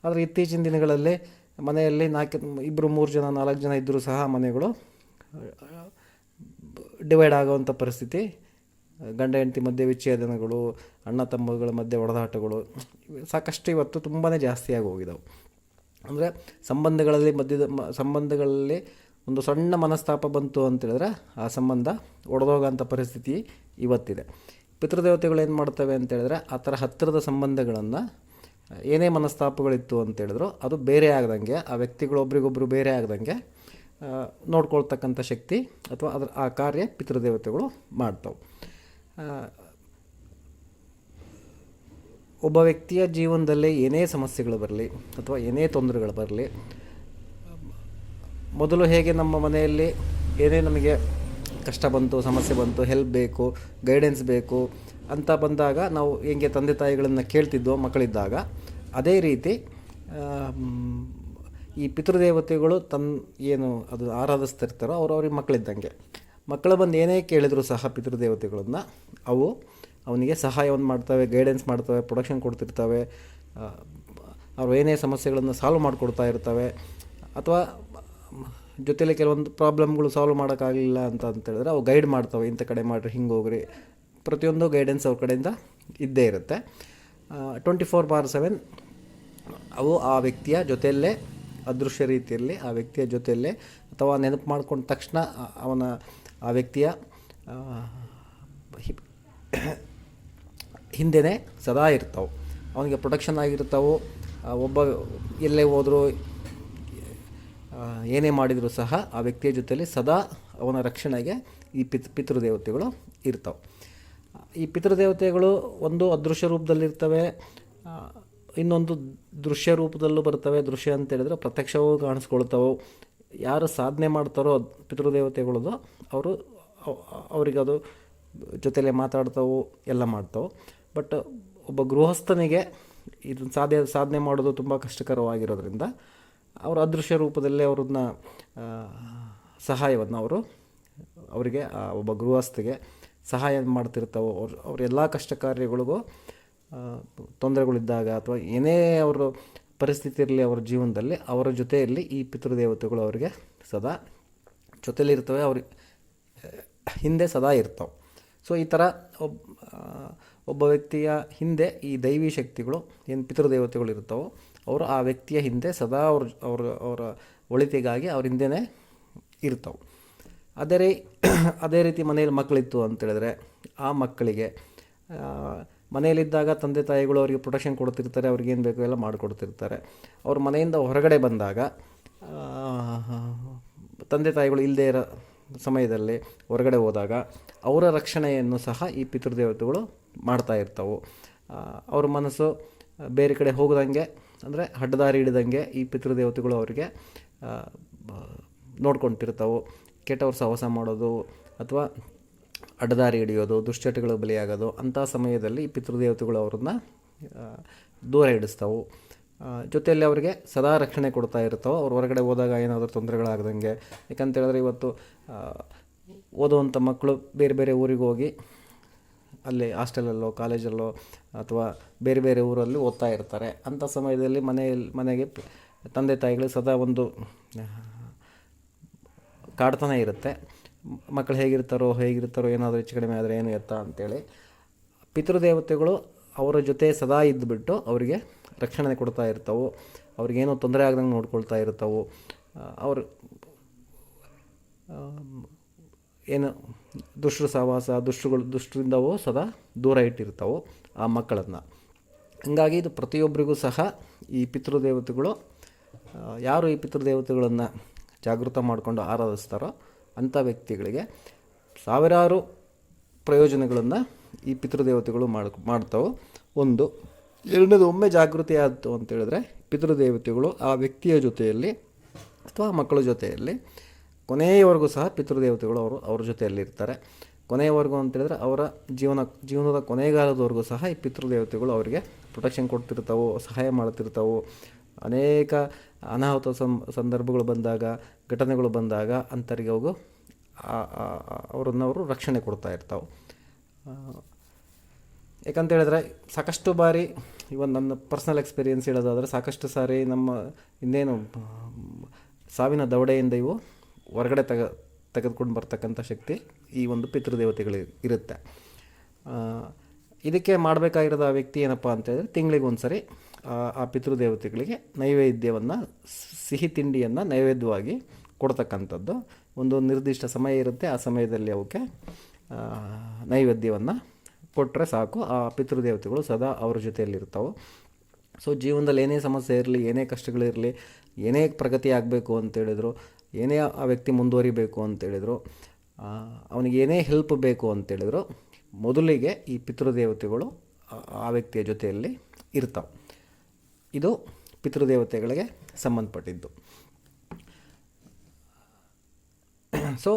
ಆದರೆ ಇತ್ತೀಚಿನ ದಿನಗಳಲ್ಲಿ ಮನೆಯಲ್ಲಿ ನಾಲ್ಕು ಇಬ್ಬರು ಮೂರು ಜನ, ನಾಲ್ಕು ಜನ ಇದ್ದರೂ ಸಹ ಮನೆಗಳು, ಡಿವೈಡ್ ಆಗುವಂಥ ಪರಿಸ್ಥಿತಿ ಗಂಡ, ಹೆಂಡತಿ ಮಧ್ಯೆ ವಿಚ್ಛೇದನಗಳು, ಅಣ್ಣ, ತಮ್ಮಗಳ ಮಧ್ಯೆ ಒಡದಾಟಗಳು, ಸಾಕಷ್ಟು ಇವತ್ತು ತುಂಬಾ ಜಾಸ್ತಿಯಾಗಿ ಹೋಗಿದ್ದಾವೆ ಅಂದರೆ ಸಂಬಂಧಗಳಲ್ಲಿ ಮಧ್ಯದ ಸಂಬಂಧಗಳಲ್ಲಿ ಒಂದು ಸಣ್ಣ ಮನಸ್ತಾಪ ಬಂತು ಅಂತೇಳಿದ್ರೆ ಆ ಸಂಬಂಧ ಒಡೆದೋಗೋಂಥ ಪರಿಸ್ಥಿತಿ ಇವತ್ತಿದೆ. ಪಿತೃದೇವತೆಗಳು ಏನು ಮಾಡ್ತವೆ ಅಂತೇಳಿದ್ರೆ ಆ ಥರ ಹತ್ತಿರದ ಸಂಬಂಧಗಳನ್ನು, ಏನೇ ಮನಸ್ತಾಪಗಳಿತ್ತು ಅಂತೇಳಿದ್ರು ಅದು ಬೇರೆ ಆಗದಂಗೆ, ಆ ವ್ಯಕ್ತಿಗಳು ಒಬ್ರಿಗೊಬ್ರು ಬೇರೆ ಆಗದಂಗೆ ನೋಡ್ಕೊಳ್ತಕ್ಕಂಥ ಶಕ್ತಿ ಅಥವಾ ಅದರ ಆ ಕಾರ್ಯ ಪಿತೃದೇವತೆಗಳು ಮಾಡ್ತಾವೆ. ಒಬ್ಬ ವ್ಯಕ್ತಿಯ ಜೀವನದಲ್ಲಿ ಏನೇ ಸಮಸ್ಯೆಗಳು ಬರಲಿ ಅಥವಾ ಏನೇ ತೊಂದರೆಗಳು ಬರಲಿ, ಮೊದಲು ಹೇಗೆ ನಮ್ಮ ಮನೆಯಲ್ಲಿ ಏನೇ ನಮಗೆ ಕಷ್ಟ ಬಂತು, ಸಮಸ್ಯೆ ಬಂತು ಹೆಲ್ಪ್ ಬೇಕು ಗೈಡೆನ್ಸ್ ಬೇಕು ಅಂತ ಬಂದಾಗ ನಾವು ಹೆಂಗೆ ತಂದೆ ತಾಯಿಗಳನ್ನು ಕೇಳ್ತಿದ್ವೋ, ಮಕ್ಕಳಿದ್ದಾಗ ಅದೇ ರೀತಿ ಈ ಪಿತೃದೇವತೆಗಳು ತನ್ನ ಏನು ಅದು ಆರಾಧಿಸ್ತಿರ್ತಾರೋ ಅವ್ರು ಅವ್ರಿಗೆ ಮಕ್ಕಳಿದ್ದಂಗೆ. ಮಕ್ಕಳು ಬಂದು ಏನೇ ಕೇಳಿದ್ರು ಸಹ ಪಿತೃದೇವತೆಗಳನ್ನು, ಅವು ಅವನಿಗೆ ಸಹಾಯವನ್ನು ಮಾಡ್ತವೆ ಗೈಡೆನ್ಸ್ ಮಾಡ್ತವೆ ಪ್ರೊಡಕ್ಷನ್ ಕೊಡ್ತಿರ್ತವೆ ಅವರು ಏನೇ ಸಮಸ್ಯೆಗಳನ್ನು ಸಾಲ್ವ್ ಮಾಡಿಕೊಡ್ತಾ ಇರ್ತವೆ, ಅಥವಾ ಜೊತೆಲಿ ಕೆಲವೊಂದು ಪ್ರಾಬ್ಲಮ್ಗಳು ಸಾಲ್ವ್ ಮಾಡೋಕ್ಕಾಗಲಿಲ್ಲ ಅಂತ ಅಂತ ಹೇಳಿದ್ರೆ ಅವು ಗೈಡ್ ಮಾಡ್ತವೆ, ಇಂಥ ಕಡೆ ಮಾಡಿರಿ, ಹಿಂಗೆ ಹೋಗ್ರಿ. ಪ್ರತಿಯೊಂದು ಗೈಡೆನ್ಸ್ ಅವ್ರ ಕಡೆಯಿಂದ ಇದ್ದೇ ಇರುತ್ತೆ. ಟ್ವೆಂಟಿ ಫೋರ್ ಬಾರ್ ಸೆವೆನ್ ಅವು ಆ ವ್ಯಕ್ತಿಯ ಜೊತೆಯಲ್ಲೇ ಅದೃಶ್ಯ ರೀತಿಯಲ್ಲಿ, ಆ ವ್ಯಕ್ತಿಯ ಜೊತೆಯಲ್ಲೇ ಅಥವಾ ನೆನಪು ಮಾಡ್ಕೊಂಡ ತಕ್ಷಣ ಅವನ ಆ ವ್ಯಕ್ತಿಯ ಹಿಂದೆನೇ ಸದಾ ಇರ್ತಾವೆ. ಅವನಿಗೆ ಪ್ರೊಟೆಕ್ಷನ್ ಆಗಿರ್ತಾವೆ. ಒಬ್ಬ ಎಲ್ಲೇ ಹೋದರೂ ಏನೇ ಮಾಡಿದರೂ ಸಹ ಆ ವ್ಯಕ್ತಿಯ ಜೊತೆಯಲ್ಲಿ ಸದಾ ಅವನ ರಕ್ಷಣೆಗೆ ಈ ಪಿತ್, ಪಿತೃದೇವತೆಗಳು ಇರ್ತವೆ. ಈ ಪಿತೃದೇವತೆಗಳು ಒಂದು ಅದೃಶ್ಯ ರೂಪದಲ್ಲಿರ್ತವೆ. ಇನ್ನೊಂದು ದೃಶ್ಯ ರೂಪದಲ್ಲೂ ಬರ್ತವೆ. ದೃಶ್ಯ ಅಂತ ಹೇಳಿದ್ರೆ ಪ್ರತ್ಯಕ್ಷವೂ ಕಾಣಿಸ್ಕೊಳ್ತಾವೆ. ಯಾರು ಸಾಧನೆ ಮಾಡ್ತಾರೋ ಪಿತೃದೇವತೆಗಳದು ಅವರು ಅವರಿಗೆ ಅದು ಜೊತೆಲೆ ಮಾತಾಡ್ತಾವು ಎಲ್ಲ ಮಾಡ್ತಾವೆ. ಬಟ್ ಒಬ್ಬ ಗೃಹಸ್ಥನಿಗೆ ಇದನ್ನು ಸಾಧ್ಯ, ಸಾಧನೆ ಮಾಡೋದು ತುಂಬ ಕಷ್ಟಕರವಾಗಿರೋದ್ರಿಂದ ಅವರು ಅದೃಶ್ಯ ರೂಪದಲ್ಲೇ ಅವ್ರನ್ನ ಸಹಾಯವನ್ನು ಅವರು, ಅವರಿಗೆ ಒಬ್ಬ ಗೃಹಸ್ಥಿಗೆ ಸಹಾಯ ಮಾಡ್ತಿರ್ತಾವೆ. ಅವ್ರು, ಅವ್ರ ಎಲ್ಲ ಕಷ್ಟ ಕಾರ್ಯಗಳಿಗೂ ತೊಂದರೆಗಳಿದ್ದಾಗ ಅಥವಾ ಏನೇ ಅವರು ಪರಿಸ್ಥಿತಿ ಇರಲಿ ಅವ್ರ ಜೀವನದಲ್ಲಿ, ಅವರ ಜೊತೆಯಲ್ಲಿ ಈ ಪಿತೃದೇವತೆಗಳು ಅವರಿಗೆ ಸದಾ ಜೊತೆಯಲ್ಲಿರ್ತವೆ ಅವ್ರ, ಹಿಂದೆ ಸದಾ ಇರ್ತವೆ. ಸೊ ಈ ಥರ ಒಬ್ಬ ಒಬ್ಬ ವ್ಯಕ್ತಿಯ ಹಿಂದೆ ಈ ದೈವಿ ಶಕ್ತಿಗಳು, ಏನು ಪಿತೃದೇವತೆಗಳು ಇರ್ತಾವೋ, ಅವರು ಆ ವ್ಯಕ್ತಿಯ ಹಿಂದೆ ಸದಾ ಅವ್ರ ಅವ್ರ, ಅವರ ಒಳಿತಿಗಾಗಿ ಅವ್ರ ಹಿಂದೆನೇ ಇರ್ತವೆ. ಅದೇ ರೀ, ಅದೇ ರೀತಿ ಮನೆಯಲ್ಲಿ ಮಕ್ಕಳಿತ್ತು ಅಂತೇಳಿದ್ರೆ ಆ ಮಕ್ಕಳಿಗೆ ಮನೆಯಲ್ಲಿದ್ದಾಗ ತಂದೆ ತಾಯಿಗಳು ಅವರಿಗೆ ಪ್ರೊಟೆಕ್ಷನ್ ಕೊಡ್ತಿರ್ತಾರೆ ಅವ್ರಿಗೇನು ಬೇಕೋ ಎಲ್ಲ ಮಾಡಿಕೊಡ್ತಿರ್ತಾರೆ. ಅವ್ರ ಮನೆಯಿಂದ ಹೊರಗಡೆ ಬಂದಾಗ ತಂದೆ ತಾಯಿಗಳು ಇಲ್ಲದೇ ಇರೋ ಸಮಯದಲ್ಲಿ ಹೊರಗಡೆ ಹೋದಾಗ ಅವರ ರಕ್ಷಣೆಯನ್ನು ಸಹ ಈ ಪಿತೃದೇವತೆಗಳು ಮಾಡ್ತಾ ಇರ್ತವೆ. ಅವ್ರ ಮನಸ್ಸು ಬೇರೆ ಕಡೆ ಹೋಗದಂಗೆ, ಅಂದರೆ ಹಡ್ಡದಾರಿ ಹಿಡಿದಂಗೆ ಈ ಪಿತೃದೇವತೆಗಳು ಅವರಿಗೆ ನೋಡ್ಕೊತಿರ್ತಾವೆ. ಕೆಟ್ಟವ್ರ ಸಹವಾಸ ಮಾಡೋದು ಅಥವಾ ಅಡ್ಡದಾರಿ ಹಿಡಿಯೋದು, ದುಶ್ಚಟಗಳು ಬಲಿಯಾಗೋದು, ಅಂಥ ಸಮಯದಲ್ಲಿ ಪಿತೃದೇವತೆಗಳು ಅವ್ರನ್ನ ದೂರ ಹಿಡಿಸ್ತಾವೆ. ಜೊತೆಯಲ್ಲಿ ಅವರಿಗೆ ಸದಾ ರಕ್ಷಣೆ ಕೊಡ್ತಾ ಇರ್ತಾವೆ. ಅವ್ರು ಹೊರಗಡೆ ಹೋದಾಗ ಏನಾದರೂ ತೊಂದರೆಗಳಾಗ್ದಂಗೆ. ಯಾಕಂತೇಳಿದ್ರೆ ಇವತ್ತು ಓದುವಂಥ ಮಕ್ಕಳು ಬೇರೆ ಬೇರೆ ಊರಿಗೆ ಹೋಗಿ, ಅಲ್ಲಿ ಹಾಸ್ಟೆಲಲ್ಲೋ, ಕಾಲೇಜಲ್ಲೋ, ಅಥವಾ ಬೇರೆ ಬೇರೆ ಊರಲ್ಲಿ ಓದ್ತಾ ಇರ್ತಾರೆ. ಅಂಥ ಸಮಯದಲ್ಲಿ ಮನೆಯಲ್ಲಿ ಮನೆಗೆ ತಂದೆ ತಾಯಿಗಳು ಸದಾ ಒಂದು ಕಾಡ್ತಾನೆ ಇರುತ್ತೆ. ಮಕ್ಕಳು ಹೇಗಿರ್ತಾರೋ ಹೇಗಿರ್ತಾರೋ, ಏನಾದರೂ ಹೆಚ್ಚು ಕಡಿಮೆ ಆದರೆ ಏನು ಎತ್ತ ಅಂತೇಳಿ ಪಿತೃದೇವತೆಗಳು ಅವರ ಜೊತೆ ಸದಾ ಇದ್ದುಬಿಟ್ಟು ಅವರಿಗೆ ರಕ್ಷಣೆ ಕೊಡ್ತಾ ಇರ್ತಾವೆ. ಅವ್ರಿಗೇನೋ ತೊಂದರೆ ಆಗ್ದಂಗೆ ನೋಡ್ಕೊಳ್ತಾ ಇರ್ತಾವೆ. ಅವರು ಏನು ದುಷ್ಟ್ರ ಸಹವಾಸ, ದುಷ್ಟರುಗಳು, ದುಷ್ಟರಿಂದವೂ ಸದಾ ದೂರ ಇಟ್ಟಿರ್ತಾವೆ ಆ ಮಕ್ಕಳನ್ನು. ಹಂಗಾಗಿ ಇದು ಪ್ರತಿಯೊಬ್ಬರಿಗೂ ಸಹ ಈ ಪಿತೃದೇವತೆಗಳು ಯಾರು ಈ ಪಿತೃದೇವತೆಗಳನ್ನು ಜಾಗೃತ ಮಾಡಿಕೊಂಡು ಆರಾಧಿಸ್ತಾರೋ ಅಂಥ ವ್ಯಕ್ತಿಗಳಿಗೆ ಸಾವಿರಾರು ಪ್ರಯೋಜನಗಳನ್ನು ಈ ಪಿತೃದೇವತೆಗಳು ಮಾಡ್, ಮಾಡ್ತಾವೆ. ಒಂದು, ಎರಡನೇದು ಒಮ್ಮೆ ಜಾಗೃತಿ ಆಯಿತು ಅಂತೇಳಿದ್ರೆ ಪಿತೃದೇವತೆಗಳು ಆ ವ್ಯಕ್ತಿಯ ಜೊತೆಯಲ್ಲಿ ಅಥವಾ ಮಕ್ಕಳ ಜೊತೆಯಲ್ಲಿ ಕೊನೆಯವರೆಗೂ ಸಹ ಪಿತೃದೇವತೆಗಳು ಅವರು, ಅವ್ರ ಜೊತೆಯಲ್ಲಿ ಇರ್ತಾರೆ. ಕೊನೆಯವರೆಗೂ ಅಂತೇಳಿದ್ರೆ ಅವರ ಜೀವನ, ಜೀವನದ ಕೊನೆಗಾಲದವರೆಗೂ ಸಹ ಈ ಪಿತೃದೇವತೆಗಳು ಅವರಿಗೆ ಪ್ರೊಟೆಕ್ಷನ್ ಕೊಡ್ತಿರ್ತಾವೋ, ಸಹಾಯ ಮಾಡ್ತಿರ್ತಾವೆ ಅನೇಕ ಅನಾಹುತ ಸಂದರ್ಭಗಳು ಬಂದಾಗ, ಘಟನೆಗಳು ಬಂದಾಗ ಅಂಥರಿಗೆ ಅವು ಅವರನ್ನು ಅವರು ರಕ್ಷಣೆ ಕೊಡ್ತಾ ಇರ್ತಾವೆ. ಯಾಕಂತೇಳಿದ್ರೆ ಸಾಕಷ್ಟು ಬಾರಿ ಇವನ್ ನನ್ನ ಪರ್ಸ್ನಲ್ ಎಕ್ಸ್ಪೀರಿಯೆನ್ಸ್ ಹೇಳೋದಾದರೆ ಸಾಕಷ್ಟು ಸಾರಿ ನಮ್ಮ ಇನ್ನೇನು, ಸಾವಿನ ದವಡೆಯಿಂದ ಇವು ಹೊರಗಡೆ ತೆಗ, ತೆಗೆದುಕೊಂಡು ಬರ್ತಕ್ಕಂಥ ಶಕ್ತಿ ಈ ಒಂದು ಪಿತೃದೇವತೆಗಳು ಇರುತ್ತೆ. ಇದಕ್ಕೆ ಮಾಡಬೇಕಾಗಿರೋದು ಆ ವ್ಯಕ್ತಿ ಏನಪ್ಪ ಅಂತ ಹೇಳಿದ್ರೆ ತಿಂಗಳಿಗೆ ಒಂದು ಸರಿ ಆ- ಪಿತೃದೇವತೆಗಳಿಗೆ ನೈವೇದ್ಯವನ್ನು, ಸಿಹಿ ತಿಂಡಿಯನ್ನು ನೈವೇದ್ಯವಾಗಿ ಕೊಡ್ತಕ್ಕಂಥದ್ದು. ಒಂದು ನಿರ್ದಿಷ್ಟ ಸಮಯ ಇರುತ್ತೆ, ಆ ಸಮಯದಲ್ಲಿ ಅವಕ್ಕೆ ನೈವೇದ್ಯವನ್ನು ಕೊಟ್ಟರೆ ಸಾಕು. ಆ ಪಿತೃದೇವತೆಗಳು ಸದಾ ಅವರ ಜೊತೆಯಲ್ಲಿ ಇರ್ತಾವೆ. ಸೊ, ಜೀವನದಲ್ಲಿ ಏನೇ ಸಮಸ್ಯೆ ಇರಲಿ, ಏನೇ ಕಷ್ಟಗಳಿರಲಿ ಏನೇ ಪ್ರಗತಿ ಆಗಬೇಕು ಅಂತೇಳಿದ್ರು ಏನೇ ಆ ವ್ಯಕ್ತಿ ಮುಂದುವರಿಬೇಕು ಅಂತೇಳಿದ್ರು ಅವನಿಗೆ ಏನೇ ಹೆಲ್ಪ್ ಬೇಕು ಅಂತೇಳಿದ್ರು ಮೊದಲಿಗೆ ಈ ಪಿತೃದೇವತೆಗಳು ಆ ವ್ಯಕ್ತಿಯ ಜೊತೆಯಲ್ಲಿ ಇರ್ತಾವೆ. ಇದು ಪಿತೃದೇವತೆಗಳಿಗೆ ಸಂಬಂಧಪಟ್ಟಿದ್ದು. ಸೊ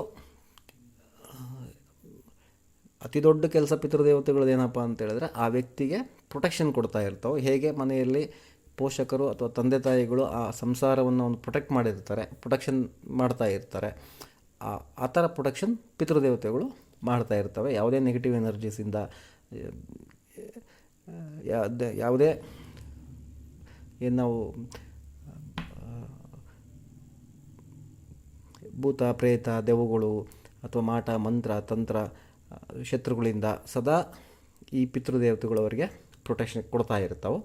ಅತಿ ದೊಡ್ಡ ಕೆಲಸ ಪಿತೃದೇವತೆಗಳದ್ದು ಏನಪ್ಪ ಅಂತ ಹೇಳಿದ್ರೆ ಆ ವ್ಯಕ್ತಿಗೆ ಪ್ರೊಟೆಕ್ಷನ್ ಕೊಡ್ತಾ ಇರ್ತಾವೆ. ಹೇಗೆ ಮನೆಯಲ್ಲಿ ಪೋಷಕರು ಅಥವಾ ತಂದೆ ತಾಯಿಗಳು ಆ ಸಂಸಾರವನ್ನು ಒಂದು ಪ್ರೊಟೆಕ್ಟ್ ಮಾಡಿರ್ತಾರೆ ಪ್ರೊಟೆಕ್ಷನ್ ಮಾಡ್ತಾ ಇರ್ತಾರೆ, ಆ ಥರ ಪ್ರೊಟೆಕ್ಷನ್ ಪಿತೃದೇವತೆಗಳು ಮಾಡ್ತಾ ಇರ್ತವೆ. ಯಾವುದೇ ನೆಗೆಟಿವ್ ಎನರ್ಜೀಸಿಂದ ಯಾವುದೇ ಏನು ನಾವು ಭೂತ, ಪ್ರೇತ, ದೆವ್ವಗಳು ಅಥವಾ ಮಾಟ, ಮಂತ್ರ, ತಂತ್ರ ಶತ್ರುಗಳಿಂದ ಸದಾ ಈ ಪಿತೃದೇವತೆಗಳು ಅವರಿಗೆ ಪ್ರೊಟೆಕ್ಷನ್ ಕೊಡ್ತಾ ಇರ್ತಾವೆ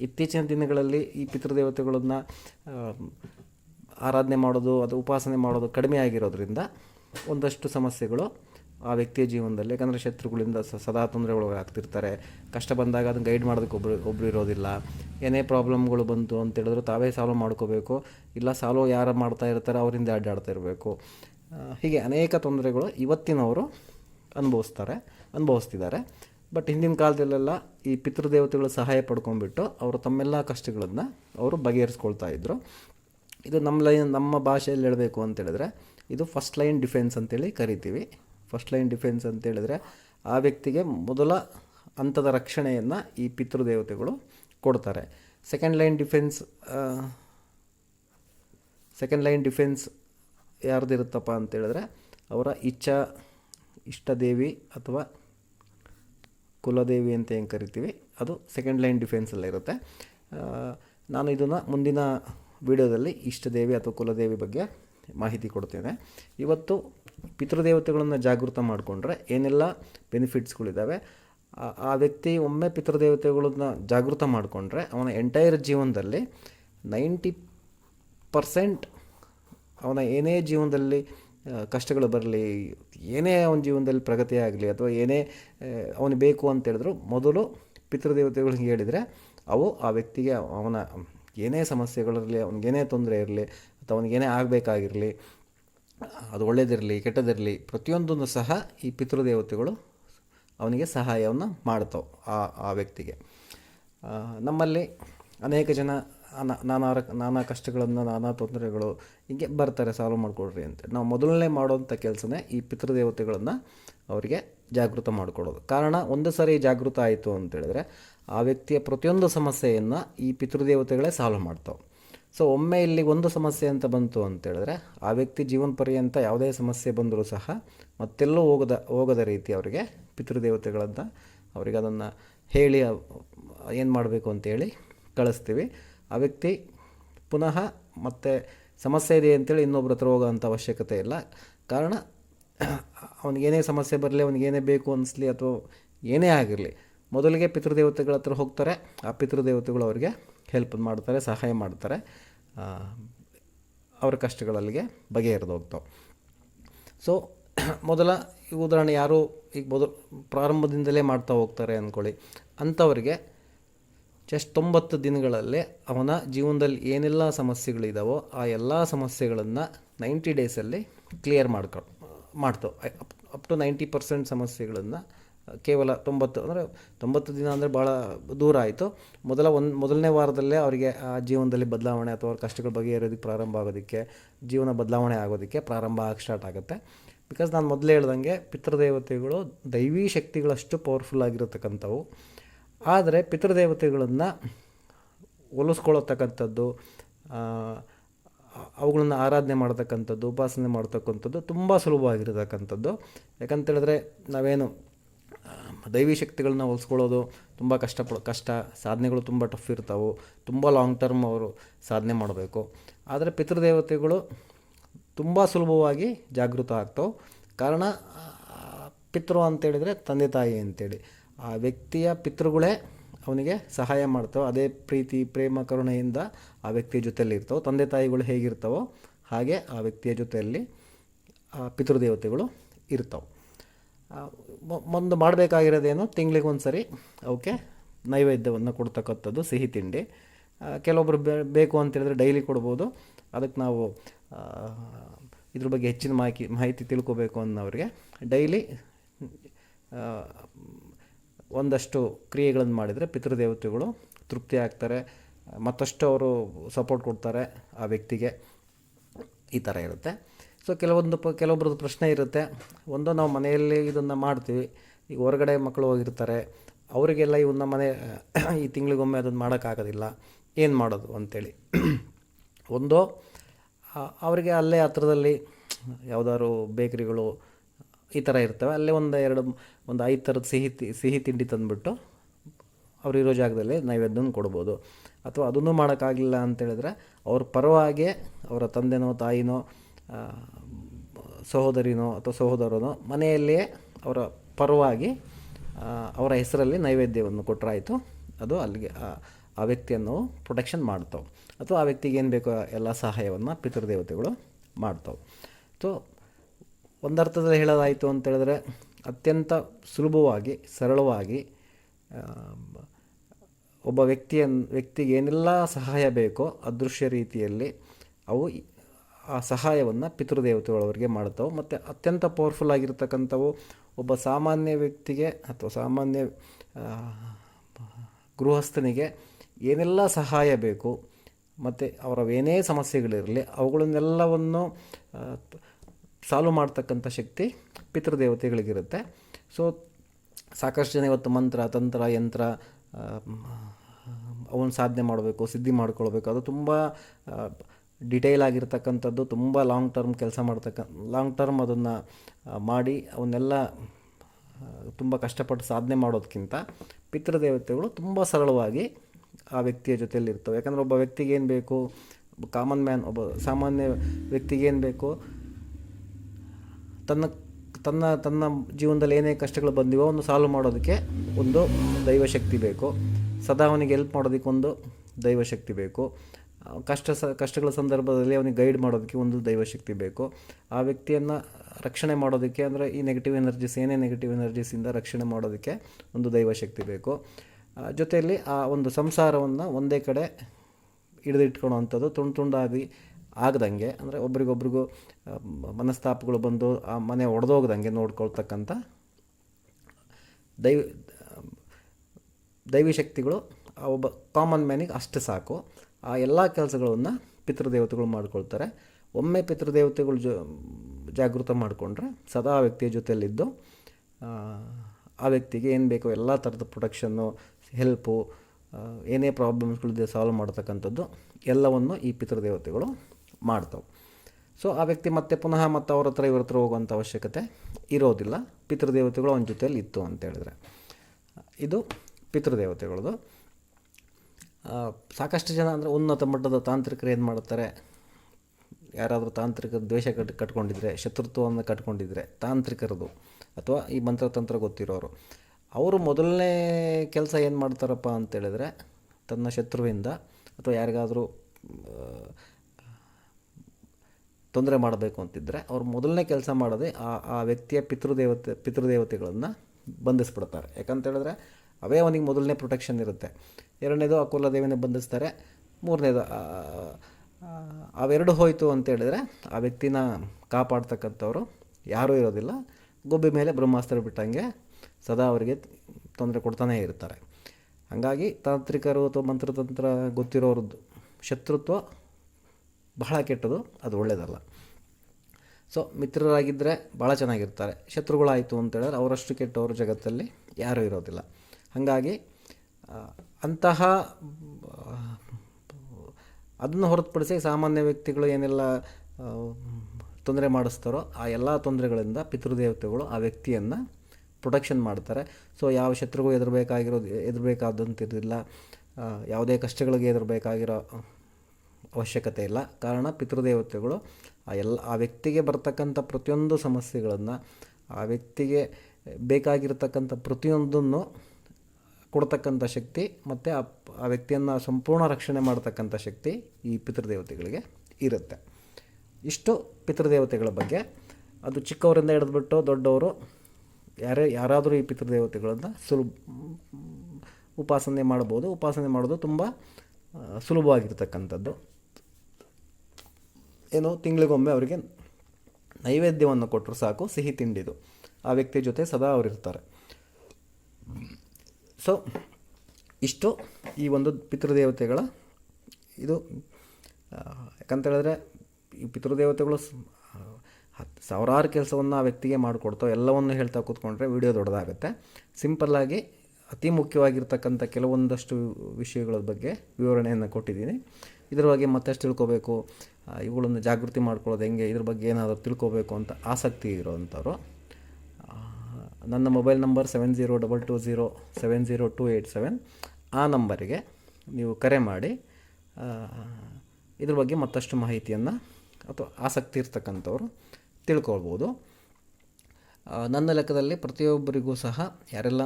ಇತ್ತೀಚಿನ ದಿನಗಳಲ್ಲಿ ಈ ಪಿತೃದೇವತೆಗಳನ್ನು ಆರಾಧನೆ ಮಾಡೋದು, ಅದು ಉಪಾಸನೆ ಮಾಡೋದು ಕಡಿಮೆ ಆಗಿರೋದ್ರಿಂದ ಒಂದಷ್ಟು ಸಮಸ್ಯೆಗಳು ಆ ವ್ಯಕ್ತಿಯ ಜೀವನದಲ್ಲಿ, ಯಾಕಂದರೆ ಶತ್ರುಗಳಿಂದ ಸದಾ ತೊಂದರೆಗಳು ಆಗ್ತಿರ್ತಾರೆ ಕಷ್ಟ ಬಂದಾಗ ಅದನ್ನು ಗೈಡ್ ಮಾಡೋದಕ್ಕೆ ಒಬ್ರು ಒಬ್ರು ಇರೋದಿಲ್ಲ. ಏನೇ ಪ್ರಾಬ್ಲಮ್ಗಳು ಬಂತು ಅಂತ ಹೇಳಿದ್ರು ತಾವೇ ಸಾಲ್ವ್ ಮಾಡ್ಕೋಬೇಕು. ಇಲ್ಲ ಸಾಲ್ವ್ ಯಾರು ಮಾಡ್ತಾ ಇರ್ತಾರೆ ಅವರಿಂದ ಅಡ್ಡಾಡ್ತಾ ಇರಬೇಕು. ಹೀಗೆ ಅನೇಕ ತೊಂದರೆಗಳು ಇವತ್ತಿನವರು ಅನುಭವಿಸ್ತಾರೆ, ಅನುಭವಿಸ್ತಿದ್ದಾರೆ. ಬಟ್ ಹಿಂದಿನ ಕಾಲದಲ್ಲೆಲ್ಲ ಈ ಪಿತೃದೇವತೆಗಳು ಸಹಾಯ ಪಡ್ಕೊಂಡ್ಬಿಟ್ಟು ಅವರು ತಮ್ಮೆಲ್ಲ ಕಷ್ಟಗಳನ್ನು ಅವರು ಬಗೆಹರಿಸ್ಕೊಳ್ತಾ ಇದ್ದರು ಇದು ನಮ್ಮ ಲೈನ್, ನಮ್ಮ ಭಾಷೆಯಲ್ಲಿ ಹೇಳಬೇಕು ಅಂತ ಹೇಳಿದ್ರೆ ಇದು ಫಸ್ಟ್ ಲೈನ್ ಡಿಫೆನ್ಸ್ ಅಂತೇಳಿ ಕರಿತೀವಿ. ಫಸ್ಟ್ ಲೈನ್ ಡಿಫೆನ್ಸ್ ಅಂತ ಹೇಳಿದ್ರೆ ಆ ವ್ಯಕ್ತಿಗೆ ಮೊದಲ ಹಂತದ ರಕ್ಷಣೆಯನ್ನು ಈ ಪಿತೃದೇವತೆಗಳು ಕೊಡ್ತಾರೆ. Second line defence second line defence ಯಾರ್ದಿರುತ್ತಪ್ಪ ಅಂತೇಳಿದ್ರೆ ಅವರ ಇಚ್ಛಾ, ಇಷ್ಟದೇವಿ ಅಥವಾ ಕುಲದೇವಿ ಅಂತ ಏನು ಕರಿತೀವಿ, ಅದು ಸೆಕೆಂಡ್ ಲೈನ್ ಡಿಫೆನ್ಸಲ್ಲಿರುತ್ತೆ ನಾನು ಇದನ್ನು ಮುಂದಿನ ವಿಡಿಯೋದಲ್ಲಿ ಇಷ್ಟದೇವಿ ಅಥವಾ ಕುಲದೇವಿ ಬಗ್ಗೆ ಮಾಹಿತಿ ಕೊಡ್ತೇನೆ. ಇವತ್ತು ಪಿತೃದೇವತೆಗಳನ್ನು ಜಾಗೃತ ಮಾಡಿಕೊಂಡ್ರೆ ಏನೆಲ್ಲ ಬೆನಿಫಿಟ್ಸ್ಗಳಿದ್ದಾವೆ, ಆ- ವ್ಯಕ್ತಿ ಒಮ್ಮೆ ಪಿತೃದೇವತೆಗಳನ್ನ ಜಾಗೃತ ಮಾಡಿಕೊಂಡ್ರೆ ಅವನ ಎಂಟೈರ್ ಜೀವನದಲ್ಲಿ ನೈಂಟಿ ಪರ್ಸೆಂಟ್ ಅವನ ಏನೇ ಜೀವನದಲ್ಲಿ ಕಷ್ಟಗಳು ಬರಲಿ, ಏನೇ ಅವನ ಜೀವನದಲ್ಲಿ ಪ್ರಗತಿ ಆಗಲಿ ಅಥವಾ ಏನೇ ಅವನು ಬೇಕು ಅಂತ ಹೇಳಿದ್ರು ಮೊದಲು ಪಿತೃದೇವತೆಗಳಿಗೆ ಹೇಳಿದರೆ ಅವು ಆ ವ್ಯಕ್ತಿಗೆ ಅವನ ಏನೇ ಸಮಸ್ಯೆಗಳಿರಲಿ ಅವನಿಗೇನೇ ತೊಂದರೆ ಇರಲಿ ಅಥವಾ ಅವನಿಗೇನೇ ಆಗಬೇಕಾಗಿರಲಿ ಅದು ಒಳ್ಳೆಯದಿರಲಿ ಕೆಟ್ಟದಿರಲಿ, ಪ್ರತಿಯೊಂದನ್ನು ಸಹ ಈ ಪಿತೃದೇವತೆಗಳು ಅವನಿಗೆ ಸಹಾಯವನ್ನು ಮಾಡ್ತಾವೆ ಆ ಆ ವ್ಯಕ್ತಿಗೆ. ನಮ್ಮಲ್ಲಿ ಅನೇಕ ಜನ ನಾನಾ ನಾನಾ ಕಷ್ಟಗಳನ್ನು, ನಾನಾ ತೊಂದರೆಗಳು ಹೀಗೆ ಬರ್ತಾರೆ ಸಾಲ್ವ್ ಮಾಡಿಕೊಡ್ರಿ ಅಂತ. ನಾವು ಮೊದಲನೇ ಮಾಡೋವಂಥ ಕೆಲಸನೇ ಈ ಪಿತೃದೇವತೆಗಳನ್ನು ಅವರಿಗೆ ಜಾಗೃತ ಮಾಡಿಕೊಡೋದು. ಕಾರಣ ಒಂದು ಸಾರಿ ಜಾಗೃತ ಆಯಿತು ಅಂತೇಳಿದ್ರೆ ಆ ವ್ಯಕ್ತಿಯ ಪ್ರತಿಯೊಂದು ಸಮಸ್ಯೆಯನ್ನು ಈ ಪಿತೃದೇವತೆಗಳೇ ಸಾಲ್ವ್ ಮಾಡ್ತಾವೆ. ಸೊ ಒಮ್ಮೆ ಇಲ್ಲಿ ಒಂದು ಸಮಸ್ಯೆ ಅಂತ ಬಂತು ಅಂತೇಳಿದ್ರೆ ಆ ವ್ಯಕ್ತಿ ಜೀವನ ಪರ್ಯಂತ ಯಾವುದೇ ಸಮಸ್ಯೆ ಬಂದರೂ ಸಹ ಮತ್ತೆಲ್ಲೂ ಹೋಗದ ಹೋಗದ ರೀತಿ ಅವರಿಗೆ ಪಿತೃದೇವತೆಗಳನ್ನು ಅವರಿಗೆ ಅದನ್ನು ಹೇಳಿ, ಏನು ಮಾಡಬೇಕು ಅಂತೇಳಿ ಕಳಿಸ್ತೀವಿ. ಆ ವ್ಯಕ್ತಿ ಪುನಃ ಮತ್ತೆ ಸಮಸ್ಯೆ ಇದೆ ಅಂತೇಳಿ ಇನ್ನೊಬ್ಬರ ಹತ್ರ ಹೋಗೋವಂಥ ಅವಶ್ಯಕತೆ ಇಲ್ಲ. ಕಾರಣ ಅವನಿಗೇನೇ ಸಮಸ್ಯೆ ಬರಲಿ ಅವನಿಗೇನೇ ಬೇಕು ಅನಿಸ್ಲಿ ಅಥವಾ ಏನೇ ಆಗಿರಲಿ, ಮೊದಲಿಗೆ ಪಿತೃದೇವತೆಗಳ ಹತ್ರ ಹೋಗ್ತಾರೆ. ಆ ಪಿತೃದೇವತೆಗಳು ಅವರಿಗೆ ಹೆಲ್ಪ್ ಮಾಡ್ತಾರೆ, ಸಹಾಯ ಮಾಡ್ತಾರೆ. ಅವರ ಕಷ್ಟಗಳಲ್ಲಿಗೆ ಬಗೆಹರಿದು ಹೋಗ್ತಾವೆ ಸೊ ಮೊದಲ ಉದಾಹರಣೆ ಯಾರು ಈಗ ಮೊದಲು ಪ್ರಾರಂಭದಿಂದಲೇ ಮಾಡ್ತಾ ಹೋಗ್ತಾರೆ ಅಂದ್ಕೊಳ್ಳಿ ಅಂಥವ್ರಿಗೆ ಜಸ್ಟ್ ತೊಂಬತ್ತು ದಿನಗಳಲ್ಲಿ ಅವನ ಜೀವನದಲ್ಲಿ ಏನೆಲ್ಲ ಸಮಸ್ಯೆಗಳಿದಾವೋ ಆ ಎಲ್ಲ ಸಮಸ್ಯೆಗಳನ್ನು ನೈಂಟಿ ಡೇಸಲ್ಲಿ ಕ್ಲಿಯರ್ ಮಾಡ್ಕೊ ಮಾಡ್ತಾವೆ ಅಪ್ ಟು ನೈಂಟಿ ಪರ್ಸೆಂಟ್ ಸಮಸ್ಯೆಗಳನ್ನು ಕೇವಲ ತೊಂಬತ್ತು, ಅಂದರೆ ತೊಂಬತ್ತು ದಿನ ಅಂದರೆ ಭಾಳ ದೂರ ಆಯಿತು. ಮೊದಲ ಒಂದು, ಮೊದಲನೇ ವಾರದಲ್ಲೇ ಅವರಿಗೆ ಆ ಜೀವನದಲ್ಲಿ ಬದಲಾವಣೆ ಅಥವಾ ಅವ್ರ ಕಷ್ಟಗಳ ಬಗ್ಗೆ ಇರೋದಕ್ಕೆ ಪ್ರಾರಂಭ ಆಗೋದಕ್ಕೆ, ಜೀವನ ಬದಲಾವಣೆ ಆಗೋದಕ್ಕೆ ಪ್ರಾರಂಭ ಆಗಿ ಸ್ಟಾರ್ಟ್ ಆಗುತ್ತೆ. ಬಿಕಾಸ್ ನಾನು ಮೊದಲೇ ಹೇಳ್ದಂಗೆ ಪಿತೃದೇವತೆಗಳು ದೈವೀ ಶಕ್ತಿಗಳಷ್ಟು ಪವರ್ಫುಲ್ ಆಗಿರತಕ್ಕಂಥವು. ಆದರೆ ಪಿತೃದೇವತೆಗಳನ್ನು ಒಲಿಸ್ಕೊಳ್ಳತಕ್ಕಂಥದ್ದು ಅವುಗಳನ್ನು ಆರಾಧನೆ ಮಾಡ್ತಕ್ಕಂಥದ್ದು, ಉಪಾಸನೆ ಮಾಡ್ತಕ್ಕಂಥದ್ದು ತುಂಬ ಸುಲಭವಾಗಿರತಕ್ಕಂಥದ್ದು. ಯಾಕಂತೇಳಿದ್ರೆ ನಾವೇನು ದೈವಿ ಶಕ್ತಿಗಳನ್ನ ಹೋಲಿಸ್ಕೊಳ್ಳೋದು ತುಂಬ ಕಷ್ಟಪಡ, ಕಷ್ಟ, ಸಾಧನೆಗಳು ತುಂಬ ಟಫ್ ಇರ್ತಾವೆ. ತುಂಬ ಲಾಂಗ್ ಟರ್ಮ್ ಅವರು ಸಾಧನೆ ಮಾಡಬೇಕು. ಆದರೆ ಪಿತೃದೇವತೆಗಳು ತುಂಬ ಸುಲಭವಾಗಿ ಜಾಗೃತ ಆಗ್ತಾವೆ. ಕಾರಣ ಪಿತೃ ಅಂತೇಳಿದರೆ ತಂದೆ ತಾಯಿ ಅಂತೇಳಿ. ಆ ವ್ಯಕ್ತಿಯ ಪಿತೃಗಳೇ ಅವನಿಗೆ ಸಹಾಯ ಮಾಡ್ತಾವೆ. ಅದೇ ಪ್ರೀತಿ, ಪ್ರೇಮ, ಕರುಣೆಯಿಂದ ಆ ವ್ಯಕ್ತಿಯ ಜೊತೆಯಲ್ಲಿ ಇರ್ತಾವೆ. ತಂದೆ ತಾಯಿಗಳು ಹೇಗಿರ್ತಾವೋ ಹಾಗೆ ಆ ವ್ಯಕ್ತಿಯ ಜೊತೆಯಲ್ಲಿ ಪಿತೃದೇವತೆಗಳು ಇರ್ತಾವೆ. ಒಂದು ಮಾಡಬೇಕಾಗಿರೋದೇನು? ತಿಂಗಳಿಗೆ ಒಂದು ಸರಿ ಅವಕ್ಕೆ ನೈವೇದ್ಯವನ್ನು ಕೊಡ್ತಕ್ಕಂಥದ್ದು, ಸಿಹಿ ತಿಂಡಿ. ಕೆಲವೊಬ್ಬರು ಬೇಕು ಅಂತೇಳಿದ್ರೆ ಡೈಲಿ ಕೊಡ್ಬೋದು. ಅದಕ್ಕೆ ನಾವು ಇದ್ರ ಬಗ್ಗೆ ಹೆಚ್ಚಿನ ಮಾಹಿತಿ ಮಾಹಿತಿ ತಿಳ್ಕೋಬೇಕು ಅನ್ನೋರಿಗೆ. ಡೈಲಿ ಒಂದಷ್ಟು ಕ್ರಿಯೆಗಳನ್ನು ಮಾಡಿದರೆ ಪಿತೃದೇವತೆಗಳು ತೃಪ್ತಿ ಆಗ್ತಾರೆ. ಮತ್ತಷ್ಟು ಅವರು ಸಪೋರ್ಟ್ ಕೊಡ್ತಾರೆ ಆ ವ್ಯಕ್ತಿಗೆ. ಈ ಥರ ಇರುತ್ತೆ. ಸೊ ಕೆಲವೊಂದು ಪ, ಕೆಲವೊಬ್ರದ್ದು ಪ್ರಶ್ನೆ ಇರುತ್ತೆ. ಒಂದು ನಾವು ಮನೆಯಲ್ಲಿ ಇದನ್ನು ಮಾಡ್ತೀವಿ. ಈಗ ಹೊರಗಡೆ ಮಕ್ಕಳು ಹೋಗಿರ್ತಾರೆ. ಅವರಿಗೆಲ್ಲ ಇವನ್ನ ಮನೆ, ಈ ತಿಂಗಳಿಗೊಮ್ಮೆ ಅದನ್ನು ಮಾಡೋಕ್ಕಾಗೋದಿಲ್ಲ. ಏನು ಮಾಡೋದು ಅಂಥೇಳಿ ಒಂದು ಅವರಿಗೆ ಅಲ್ಲೇ ಹತ್ರದಲ್ಲಿ ಯಾವುದಾದ್ರು ಬೇಕ್ರಿಗಳು ಈ ಥರ ಇರ್ತವೆ. ಅಲ್ಲೇ ಒಂದು ಎರಡು, ಒಂದು ಐದು ಥರದ ಸಿಹಿ ಸಿಹಿ ತಿಂಡಿ ತಂದುಬಿಟ್ಟು ಅವರಿರೋ ಜಾಗದಲ್ಲಿ ನೈವೇದ್ಯನ ಕೊಡ್ಬೋದು. ಅಥವಾ ಅದನ್ನು ಮಾಡೋಕ್ಕಾಗಲಿಲ್ಲ ಅಂತೇಳಿದ್ರೆ ಅವ್ರ ಪರವಾಗಿ ಅವರ ತಂದೆನೋ ತಾಯಿನೋ ಸಹೋದರಿನೋ ಅಥವಾ ಸಹೋದರನೋ ಮನೆಯಲ್ಲಿಯೇ ಅವರ ಪರವಾಗಿ ಅವರ ಹೆಸರಲ್ಲಿ ನೈವೇದ್ಯವನ್ನು ಕೊಟ್ಟರಾಯಿತು ಅದು ಅಲ್ಲಿಗೆ, ಆ- ವ್ಯಕ್ತಿಯನ್ನು ಪ್ರೊಟೆಕ್ಷನ್ ಮಾಡ್ತಾವೆ. ಅಥವಾ ಆ ವ್ಯಕ್ತಿಗೆ ಏನು ಬೇಕೋ ಎಲ್ಲ ಸಹಾಯವನ್ನು ಪಿತೃದೇವತೆಗಳು ಮಾಡ್ತಾವೆ. ಸೊ ಒಂದರ್ಥದಲ್ಲಿ ಹೇಳೋದಾಯಿತು ಅಂತೇಳಿದ್ರೆ ಅತ್ಯಂತ ಸುಲಭವಾಗಿ, ಸರಳವಾಗಿ ಒಬ್ಬ ವ್ಯಕ್ತಿಯನ್ನು ವ್ಯಕ್ತಿಗೆ ಏನೆಲ್ಲ ಸಹಾಯ ಬೇಕೋ ಅದೃಶ್ಯ ರೀತಿಯಲ್ಲಿ ಅವು ಆ ಸಹಾಯವನ್ನು ಪಿತೃದೇವತೆಗಳವರಿಗೆ ಮಾಡ್ತಾವೆ. ಮತ್ತು ಅತ್ಯಂತ ಪವರ್ಫುಲ್ ಆಗಿರ್ತಕ್ಕಂಥವು ಒಬ್ಬ ಸಾಮಾನ್ಯ ವ್ಯಕ್ತಿಗೆ ಅಥವಾ ಸಾಮಾನ್ಯ ಗೃಹಸ್ಥನಿಗೆ ಏನೆಲ್ಲ ಸಹಾಯ ಬೇಕು, ಮತ್ತು ಅವರ ಏನೇ ಸಮಸ್ಯೆಗಳಿರಲಿ, ಅವುಗಳನ್ನೆಲ್ಲವನ್ನು ಸಾಲ್ವ್ ಮಾಡ್ತಕ್ಕಂಥ ಶಕ್ತಿ ಪಿತೃದೇವತೆಗಳಿಗಿರುತ್ತೆ. ಸೊ ಸಾಕಷ್ಟು ಜನ ಇವತ್ತು ಮಂತ್ರ, ತಂತ್ರ, ಯಂತ್ರ ಅವನು ಸಾಧನೆ ಮಾಡಬೇಕು, ಸಿದ್ಧಿ ಮಾಡ್ಕೊಳ್ಬೇಕು, ಅದು ತುಂಬ ಡಿಟೇಲ್ ಆಗಿರ್ತಕ್ಕಂಥದ್ದು ತುಂಬ ಲಾಂಗ್ ಟರ್ಮ್ ಕೆಲಸ ಮಾಡ್ತಕ್ಕ ಲಾಂಗ್ ಟರ್ಮ್ ಅದನ್ನು ಮಾಡಿ ಅವನ್ನೆಲ್ಲ ತುಂಬ ಕಷ್ಟಪಟ್ಟು ಸಾಧನೆ ಮಾಡೋದಕ್ಕಿಂತ ಪಿತೃದೇವತೆಗಳು ತುಂಬ ಸರಳವಾಗಿ ಆ ವ್ಯಕ್ತಿಯ ಜೊತೆಯಲ್ಲಿ ಇರ್ತವೆ. ಯಾಕಂದರೆ ಒಬ್ಬ ವ್ಯಕ್ತಿಗೆ ಏನು ಬೇಕು ಕಾಮನ್ ಮ್ಯಾನ್ ಒಬ್ಬ ಸಾಮಾನ್ಯ ವ್ಯಕ್ತಿಗೆ ಏನು ಬೇಕು, ತನ್ನ ತನ್ನ ತನ್ನ ಜೀವನದಲ್ಲಿ ಏನೇ ಕಷ್ಟಗಳು ಬಂದಿವೋ ಅವನು ಸಾಲ್ವ್ ಮಾಡೋದಕ್ಕೆ ಒಂದು ದೈವಶಕ್ತಿ ಬೇಕು. ಸದಾ ಅವನಿಗೆ ಹೆಲ್ಪ್ ಮಾಡೋದಕ್ಕೊಂದು ದೈವಶಕ್ತಿ ಬೇಕು. ಕಷ್ಟ ಸ, ಕಷ್ಟಗಳ ಸಂದರ್ಭದಲ್ಲಿ ಅವನಿಗೆ ಗೈಡ್ ಮಾಡೋದಕ್ಕೆ ಒಂದು ದೈವಶಕ್ತಿ ಬೇಕು. ಆ ವ್ಯಕ್ತಿಯನ್ನು ರಕ್ಷಣೆ ಮಾಡೋದಕ್ಕೆ ಅಂದರೆ ಈ ನೆಗೆಟಿವ್ ಎನರ್ಜೀಸ್ ಏನೇ ನೆಗೆಟಿವ್ ಎನರ್ಜೀಸಿಂದ ರಕ್ಷಣೆ ಮಾಡೋದಕ್ಕೆ ಒಂದು ದೈವಶಕ್ತಿ ಬೇಕು. ಜೊತೆಯಲ್ಲಿ ಆ ಒಂದು ಸಂಸಾರವನ್ನು ಒಂದೇ ಕಡೆ ಹಿಡಿದಿಟ್ಕೊಳ್ಳೋವಂಥದ್ದು ತುಂಡು ತುಂಡಾಗಿ ಆಗದಂಗೆ ಅಂದರೆ ಒಬ್ರಿಗೊಬ್ರಿಗೂ ಮನಸ್ತಾಪಗಳು ಬಂದು ಆ ಮನೆ ಒಡೆದೋಗ್ದಂಗೆ ನೋಡ್ಕೊಳ್ತಕ್ಕಂಥ ದೈವ ದೈವಿ ಶಕ್ತಿಗಳು ಒಬ್ಬ ಕಾಮನ್ ಮ್ಯಾನಿಗೆ ಅಷ್ಟು ಸಾಕು. ಆ ಎಲ್ಲ ಕೆಲಸಗಳನ್ನು ಪಿತೃದೇವತೆಗಳು ಮಾಡ್ಕೊಳ್ತಾರೆ. ಒಮ್ಮೆ ಪಿತೃದೇವತೆಗಳು ಜ ಜಾಗೃತ ಮಾಡಿಕೊಂಡ್ರೆ ಸದಾ ಆ ವ್ಯಕ್ತಿಯ ಜೊತೆಯಲ್ಲಿದ್ದು ಆ, ವ್ಯಕ್ತಿಗೆ ಏನು ಬೇಕೋ ಎಲ್ಲ ಥರದ ಪ್ರೊಟೆಕ್ಷನ್ನು ಹೆಲ್ಪು ಏನೇ ಪ್ರಾಬ್ಲಮ್ಸ್ಗಳಿದೆ ಸಾಲ್ವ್ ಮಾಡ್ತಕ್ಕಂಥದ್ದು ಎಲ್ಲವನ್ನು ಈ ಪಿತೃದೇವತೆಗಳು ಮಾಡ್ತವೆ. ಸೊ ಆ ವ್ಯಕ್ತಿ ಮತ್ತೆ ಪುನಃ ಮತ್ತೆ ಅವ್ರ ಹತ್ರ ಇವ್ರ ಹತ್ರ ಹೋಗುವಂಥ ಅವಶ್ಯಕತೆ ಇರೋದಿಲ್ಲ. ಪಿತೃದೇವತೆಗಳು ಅವನ ಜೊತೆಯಲ್ಲಿ ಇತ್ತು ಅಂತ ಹೇಳಿದ್ರೆ. ಇದು ಪಿತೃದೇವತೆಗಳದು ಸಾಕಷ್ಟು ಜನ ಅಂದರೆ ಉನ್ನತ ಮಟ್ಟದ ತಾಂತ್ರಿಕರು ಏನು ಮಾಡ್ತಾರೆ? ಯಾರಾದರೂ ತಾಂತ್ರಿಕ ದ್ವೇಷ ಕಟ್, ಕಟ್ಕೊಂಡಿದ್ರೆ, ಶತ್ರುತ್ವವನ್ನು ಕಟ್ಕೊಂಡಿದ್ರೆ ತಾಂತ್ರಿಕರದು ಅಥವಾ ಈ ಮಂತ್ರತಂತ್ರ ಗೊತ್ತಿರೋರು. ಅವರು ಮೊದಲನೇ ಕೆಲಸ ಏನು ಮಾಡ್ತಾರಪ್ಪ ಅಂತೇಳಿದ್ರೆ ತನ್ನ ಶತ್ರುವಿಂದ ಅಥವಾ ಯಾರಿಗಾದರೂ ತೊಂದರೆ ಮಾಡಬೇಕು ಅಂತಿದ್ದರೆ ಅವ್ರು ಮೊದಲನೇ ಕೆಲಸ ಮಾಡದೆ ಆ ಆ ವ್ಯಕ್ತಿಯ ಪಿತೃದೇವತೆ, ಪಿತೃದೇವತೆಗಳನ್ನು ಬಂಧಿಸ್ಬಿಡ್ತಾರೆ. ಯಾಕಂತ ಹೇಳಿದ್ರೆ ಅವೇ ಅವನಿಗೆ ಮೊದಲನೇ ಪ್ರೊಟೆಕ್ಷನ್ ಇರುತ್ತೆ. ಎರಡನೇದು ಆ ಕುಲದೇವಿನ ಬಂಧಿಸ್ತಾರೆ. ಮೂರನೇದು ಅವೆರಡು ಹೋಯಿತು ಅಂತ ಹೇಳಿದ್ರೆ ಆ ವ್ಯಕ್ತಿನ ಕಾಪಾಡ್ತಕ್ಕಂಥವ್ರು ಯಾರೂ ಇರೋದಿಲ್ಲ. ಗೊಬ್ಬೆ ಮೇಲೆ ಬ್ರಹ್ಮಾಸ್ತ್ರ ಬಿಟ್ಟಂಗೆ ಸದಾ ಅವರಿಗೆ ತೊಂದರೆ ಕೊಡ್ತಾನೇ ಇರ್ತಾರೆ. ಹಾಗಾಗಿ ತಾಂತ್ರಿಕರು ಅಥವಾ ಮಂತ್ರತಂತ್ರ ಗೊತ್ತಿರೋರದ್ದು ಶತ್ರುತ್ವ ಬಹಳ ಕೆಟ್ಟದು, ಅದು ಒಳ್ಳೆಯದಲ್ಲ ಸೊ ಮಿತ್ರರಾಗಿದ್ದರೆ ಭಾಳ ಚೆನ್ನಾಗಿರ್ತಾರೆ. ಶತ್ರುಗಳಾಯಿತು ಅಂತೇಳಿದ್ರೆ ಅವರಷ್ಟು ಕೆಟ್ಟವರು ಜಗತ್ತಲ್ಲಿ ಯಾರೂ ಇರೋದಿಲ್ಲ. ಹಾಗಾಗಿ ಅಂತಹ ಅದನ್ನು ಹೊರತುಪಡಿಸಿ ಸಾಮಾನ್ಯ ವ್ಯಕ್ತಿಗಳು ಏನೆಲ್ಲ ತೊಂದರೆ ಮಾಡಿಸ್ತಾರೋ ಆ ಎಲ್ಲ ತೊಂದರೆಗಳಿಂದ ಪಿತೃದೇವತೆಗಳು ಆ ವ್ಯಕ್ತಿಯನ್ನು ಪ್ರೊಟೆಕ್ಷನ್ ಮಾಡ್ತಾರೆ. ಸೊ ಯಾವ ಶತ್ರುಗೂ ಎದುರಬೇಕಾಗಿರೋದು ಎದುರಬೇಕಾದಂತಿರಲಿಲ್ಲ ಯಾವುದೇ ಕಷ್ಟಗಳಿಗೆ ಎದುರಬೇಕಾಗಿರೋ ಅವಶ್ಯಕತೆ ಇಲ್ಲ. ಕಾರಣ ಪಿತೃದೇವತೆಗಳು ಆ ಎಲ್ಲ, ಆ ವ್ಯಕ್ತಿಗೆ ಬರ್ತಕ್ಕಂಥ ಪ್ರತಿಯೊಂದು ಸಮಸ್ಯೆಗಳನ್ನು, ಆ ವ್ಯಕ್ತಿಗೆ ಬೇಕಾಗಿರತಕ್ಕಂಥ ಪ್ರತಿಯೊಂದನ್ನು ಕೊಡ್ತಕ್ಕಂಥ ಶಕ್ತಿ ಮತ್ತು ಆ ವ್ಯಕ್ತಿಯನ್ನು ಸಂಪೂರ್ಣ ರಕ್ಷಣೆ ಮಾಡ್ತಕ್ಕಂಥ ಶಕ್ತಿ ಈ ಪಿತೃದೇವತೆಗಳಿಗೆ ಇರುತ್ತೆ. ಇಷ್ಟು ಪಿತೃದೇವತೆಗಳ ಬಗ್ಗೆ. ಅದು ಚಿಕ್ಕವರಿಂದ ಹಿಡಿದ್ಬಿಟ್ಟು ದೊಡ್ಡವರು ಯಾರೇ, ಯಾರಾದರೂ ಈ ಪಿತೃದೇವತೆಗಳನ್ನು ಸುಲಭ ಉಪಾಸನೆ ಮಾಡ್ಬೋದು ಉಪಾಸನೆ ಮಾಡೋದು ತುಂಬ ಸುಲಭವಾಗಿರ್ತಕ್ಕಂಥದ್ದು. ಏನು, ತಿಂಗಳಿಗೊಮ್ಮೆ ಅವರಿಗೆ ನೈವೇದ್ಯವನ್ನು ಕೊಟ್ಟರು ಸಾಕು, ಸಿಹಿ ತಿಂಡಿದು. ಆ ವ್ಯಕ್ತಿ ಜೊತೆ ಸದಾ ಅವರಿರ್ತಾರೆ. ಸೊ ಇಷ್ಟು ಈ ಒಂದು ಪಿತೃದೇವತೆಗಳ ಇದು ಯಾಕಂತ ಹೇಳಿದ್ರೆ ಈ ಪಿತೃದೇವತೆಗಳು ಹತ್ತು ಸಾವಿರಾರು ಕೆಲಸವನ್ನು ಆ ವ್ಯಕ್ತಿಗೆ ಮಾಡಿಕೊಡ್ತಾವೆ ಎಲ್ಲವನ್ನು ಹೇಳ್ತಾ ಕೂತ್ಕೊಂಡ್ರೆ ವಿಡಿಯೋ ದೊಡ್ಡದಾಗುತ್ತೆ. ಸಿಂಪಲ್ಲಾಗಿ ಅತಿ ಮುಖ್ಯವಾಗಿರ್ತಕ್ಕಂಥ ಕೆಲವೊಂದಷ್ಟು ವಿಷಯಗಳ ಬಗ್ಗೆ ವಿವರಣೆಯನ್ನು ಕೊಟ್ಟಿದ್ದೀನಿ. ಇದ್ರ ಬಗ್ಗೆ ಮತ್ತಷ್ಟು ತಿಳ್ಕೊಬೇಕು. ಇವುಗಳನ್ನು ಜಾಗೃತಿ ಮಾಡ್ಕೊಳ್ಳೋದು ಹೆಂಗೆ, ಇದ್ರ ಬಗ್ಗೆ ಏನಾದರೂ ತಿಳ್ಕೊಬೇಕು ಅಂತ ಆಸಕ್ತಿ ಇರೋವಂಥವ್ರು ನನ್ನ mobile number seven zero double two zero seven zero two eight seven. ಆ ನಂಬರಿಗೆ ನೀವು ಕರೆ ಮಾಡಿ ಇದ್ರ ಬಗ್ಗೆ ಮತ್ತಷ್ಟು ಮಾಹಿತಿಯನ್ನು ಅಥವಾ ಆಸಕ್ತಿ ಇರ್ತಕ್ಕಂಥವ್ರು ತಿಳ್ಕೊಳ್ಬೋದು. ನನ್ನ ಲೆಕ್ಕದಲ್ಲಿ ಪ್ರತಿಯೊಬ್ಬರಿಗೂ ಸಹ ಯಾರೆಲ್ಲ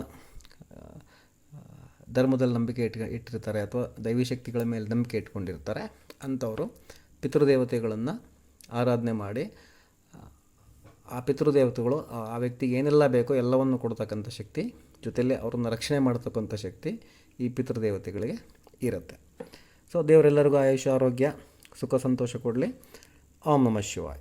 ಧರ್ಮದಲ್ಲಿ ನಂಬಿಕೆ ಇಟ್ ಇಟ್ಟಿರ್ತಾರೆ ಅಥವಾ ದೈವಿ ಶಕ್ತಿಗಳ ಮೇಲೆ ನಂಬಿಕೆ ಇಟ್ಕೊಂಡಿರ್ತಾರೆ, ಅಂಥವರು ಪಿತೃದೇವತೆಗಳನ್ನು ಆರಾಧನೆ ಮಾಡಿ ಆ ಪಿತೃದೇವತೆಗಳು, ಆ- ವ್ಯಕ್ತಿಗೆ ಏನೆಲ್ಲ ಬೇಕೋ ಎಲ್ಲವನ್ನು ಕೊಡ್ತಕ್ಕಂಥ ಶಕ್ತಿ, ಜೊತೆಯಲ್ಲಿ ಅವ್ರನ್ನ ರಕ್ಷಣೆ ಮಾಡ್ತಕ್ಕಂಥ ಶಕ್ತಿ ಈ ಪಿತೃದೇವತೆಗಳಿಗೆ ಇರುತ್ತೆ. ಸೊ ದೇವರೆಲ್ಲರಿಗೂ ಆಯುಷ್ಯ ಆರೋಗ್ಯ, ಸುಖ, ಸಂತೋಷ ಕೊಡಲಿ. ಓಂ ನಮಃ ಶಿವಾಯ.